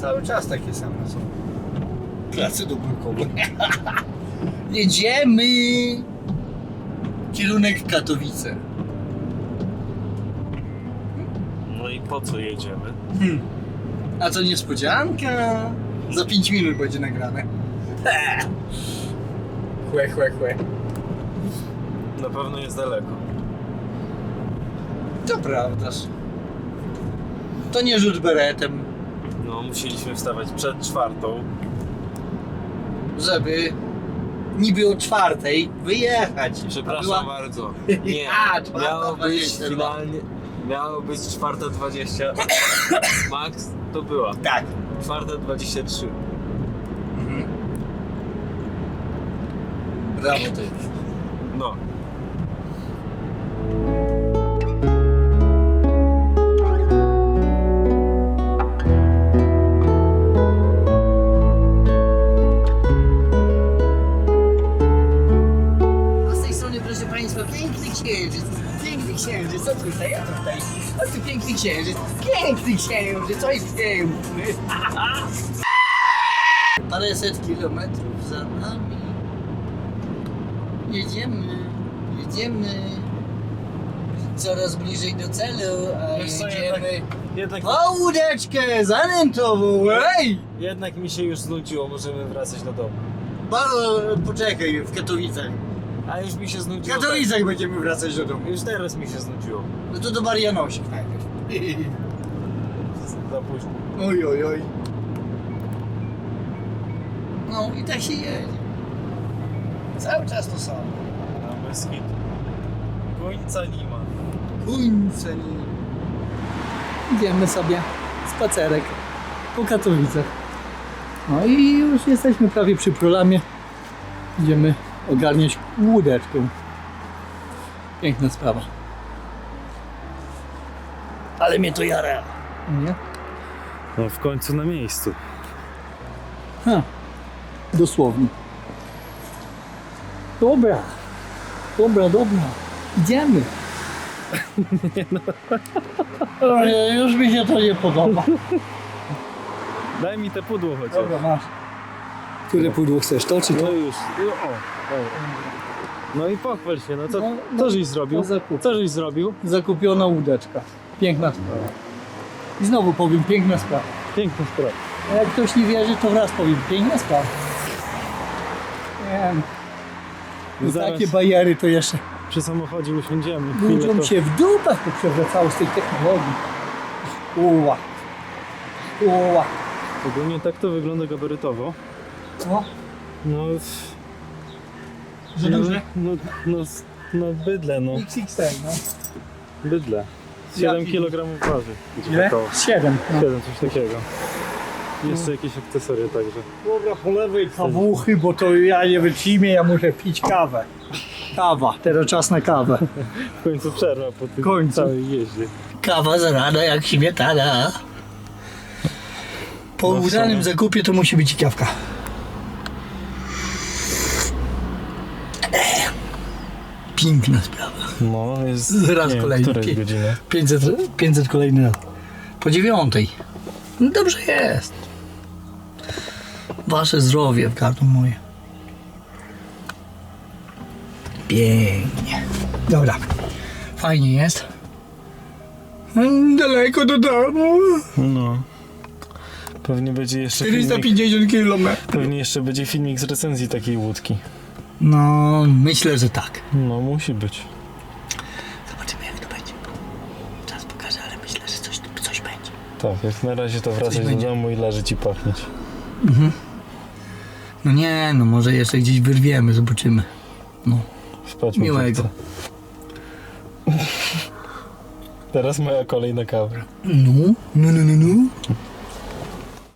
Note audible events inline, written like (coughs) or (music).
cały czas takie same są. Klasy dobórkowe. (laughs) Jedziemy! Kierunek Katowice. No i po co jedziemy? Hmm. A co niespodzianka? Za 5 minut będzie nagrane. (laughs) Chłe, chłe, chłe. Na pewno jest daleko. To prawdaż. To nie rzut beretem, No, musieliśmy wstawać przed czwartą. żeby niby o czwartej wyjechać. Przepraszam Była- bardzo. (laughs) Nie, A, czwarta miało być 22. finalnie... Miało być czwarta 20. (coughs) Max to była. Tak. Czwarta 23. Mhm. Brawo ty. No. Piękny księżyc. Piękny księżyc, co tutaj, a tutaj? O tu piękny księżyc. Piękny księżyc, oj piękny. (laughs) Paręset kilometrów za nami. Jedziemy, jedziemy. Coraz bliżej do celu, a Wiesz co, jedziemy... Jednak, O, łódeczkę zanętową, ej! jednak mi się już znudziło, możemy wracać do domu. Bardzo, poczekaj, w Katowicach. A już mi się znudziło. Katowicach będziemy wracać do domu. Już teraz mi się znudziło. No to do Marianosik najpierw. (laughs) Za późno. Oj, oj, oj. No i tak się jedzie. Cały czas to samo. A bez hitu. Końca nie ma. Kuńce nie. Idziemy sobie spacerek po Katowicach. No i już jesteśmy prawie przy prolamie. Idziemy ogarniać łódeczkę. Piękna sprawa. Ale mnie to jara. Nie? No w końcu na miejscu. Ha, dosłownie. Dobra, dobra, dobra. Idziemy. (laughs) Ojej, już mi się to nie podoba. Daj mi te pudło chociaż. Dobra, masz. Które pudło chcesz, to czy to? No już. No, o, dobra. No i pochwal się, no co, No, no, co żeś zrobił? zakup. Co żeś zrobił? Zakupiona łódeczka. Piękna sprawa. I znowu powiem, piękna sprawa. Piękna sprawa. A jak ktoś nie wierzy, to wraz powiem, piękna sprawa. Nie, no, Zaraz takie bajery to jeszcze przy samochodzie usiądziemy. chwilę, Ludziom to- się w dupach poprzewracało z tej technologii. Uła. Uła. Ogólnie tak to wygląda gabarytowo. O, No, za no, duże? no, no, no bydle, no. XXL, no. Bydle. Ja 7 pierdolę. kg waży. Ile? Około. 7. No. 7, coś takiego. Jeszcze jakieś akcesoria także. Dobra, po lewej kawuchy, bo to ja nie wytrzymie, ja muszę pić kawę. Kawa, teraz czas na kawę. W końcu przerwa po tym końcu. całej jeździe. Kawa zarada jak śmietana. Po No w udanym zakupie to musi być i kawka. Piękna sprawa. No, jest... Nie kolejny. Która jest godzina? 500, 500 kolejny raz. Po dziewiątej. No dobrze jest. Wasze zdrowie w gardło moje. Pięknie. Dobra. Fajnie jest. Mm, Daleko do domu. No. Pewnie będzie jeszcze filmik, 450 km. pewnie jeszcze będzie filmik z recenzji takiej łódki. No, myślę, że tak. No, musi być. Zobaczymy jak to będzie. Czas pokaże, ale myślę, że coś, coś będzie. Tak, jak na razie to wracać do będzie. domu i leżeć i pachnieć. No nie, no może jeszcze gdzieś wyrwiemy, zobaczymy. No. Spać mi Miłego. chce. (laughs) Teraz moja kolej na kawę. No, no, no, no, no.